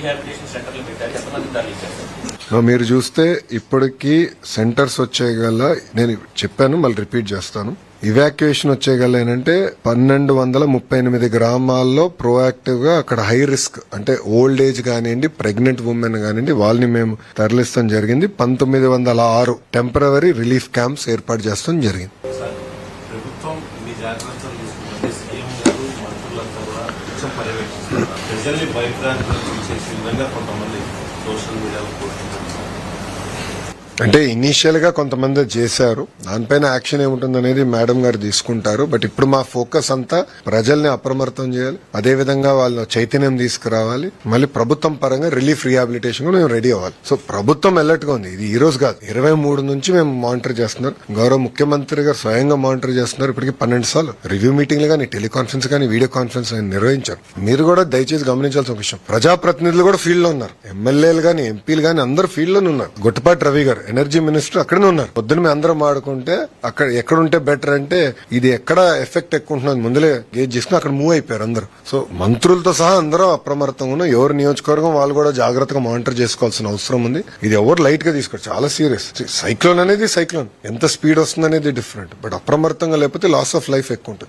Rehabilitation సెంటర్లు పెట్టారు. ఎంతమంది తరలించారు సార్ నా మీరు చూస్తే ఇప్పటికీ సెంటర్స్ వచ్చేయగల నేను చెప్పాను మళ్ళీ రిపీట్ చేస్తాను. ఇవాక్యుయేషన్ వచ్చేయగల ఏంటంటే పన్నెండు వందల ముప్పై ఎనిమిది గ్రామాల్లో ప్రోయాక్టివ్గా అక్కడ హై రిస్క్ అంటే ఓల్డ్ ఏజ్ కానివ్వండి ప్రెగ్నెంట్ ఉమెన్ కానివ్వండి వాళ్ళని మేము తరలిస్తాం జరిగింది. పంతొమ్మిది వందల ఆరు టెంపరవరీ రిలీఫ్ క్యాంప్స్ ఏర్పాటు చేస్తాం జరిగింది. ప్రజల్ని విధంగా కొంతమంది సోషల్ మీడియాలో పోతున్నారు చేస్తున్నారు అంటే ఇనీషియల్గా కొంతమంది చేశారు. దానిపైన యాక్షన్ ఏముంటుంది అనేది మేడం గారు తీసుకుంటారు. బట్ ఇప్పుడు మా ఫోకస్ అంతా ప్రజల్ని అప్రమత్తం చేయాలి. అదే విధంగా వాళ్ళ చైతన్యం తీసుకురావాలి. మళ్ళీ ప్రభుత్వం పరంగా రిలీఫ్ రిహాబిలిటేషన్ కూడా మేము రెడీ అవ్వాలి. సో ప్రభుత్వం అలర్ట్గా ఉంది. ఇది ఈ రోజు కాదు. ఇరవై మూడు నుంచి మేము మానిటర్ చేస్తున్నారు. గౌరవ ముఖ్యమంత్రి గారు స్వయంగా మానిటర్ చేస్తున్నారు. ఇప్పటికి పన్నెండు సార్లు. రివ్యూ మీటింగ్లు కానీ టెలికాన్ఫరెన్స్ కానీ వీడియో కాన్ఫరెన్స్ కానీ నిర్వహించారు. మీరు కూడా దయచేసి గమనించాల్సిన విషయం. ప్రజాప్రతినిధులు కూడా ఫీల్డ్లో ఉన్నారు. ఎమ్మెల్యేలు కానీ ఎంపీలు కానీ అందరు ఫీల్డ్లోనే ఉన్నారు. గుట్టపాటి రవి గారు ఎనర్జీ మినిస్టర్ అక్కడనే ఉన్నారు పొద్దున మేము అందరం ఆడుకుంటే అక్కడ ఎక్కడుంటే బెటర్ అంటే ఇది ఎక్కడ ఎఫెక్ట్ ఎక్కువ ఉంటున్నది ముందులే గేజ్ చేసుకుని అక్కడ మూవ్ అయిపోయారు అందరూ. సో మంత్రులతో సహా అందరూ అప్రమత్తంగా ఉన్న ఎవరు నియోజకవర్గం వాళ్ళు కూడా జాగ్రత్తగా మానిటర్ చేసుకోవాల్సిన అవసరం ఉంది. ఇది ఎవరు లైట్గా తీసుకోరు. చాలా సీరియస్ సైక్లోన్ అనేది సైక్లోన్ ఎంత స్పీడ్ వస్తుంది అనేది డిఫరెంట్ బట్ అప్రమత్తంగా లేకపోతే లాస్ ఆఫ్ లైఫ్ ఎక్కువ ఉంటుంది.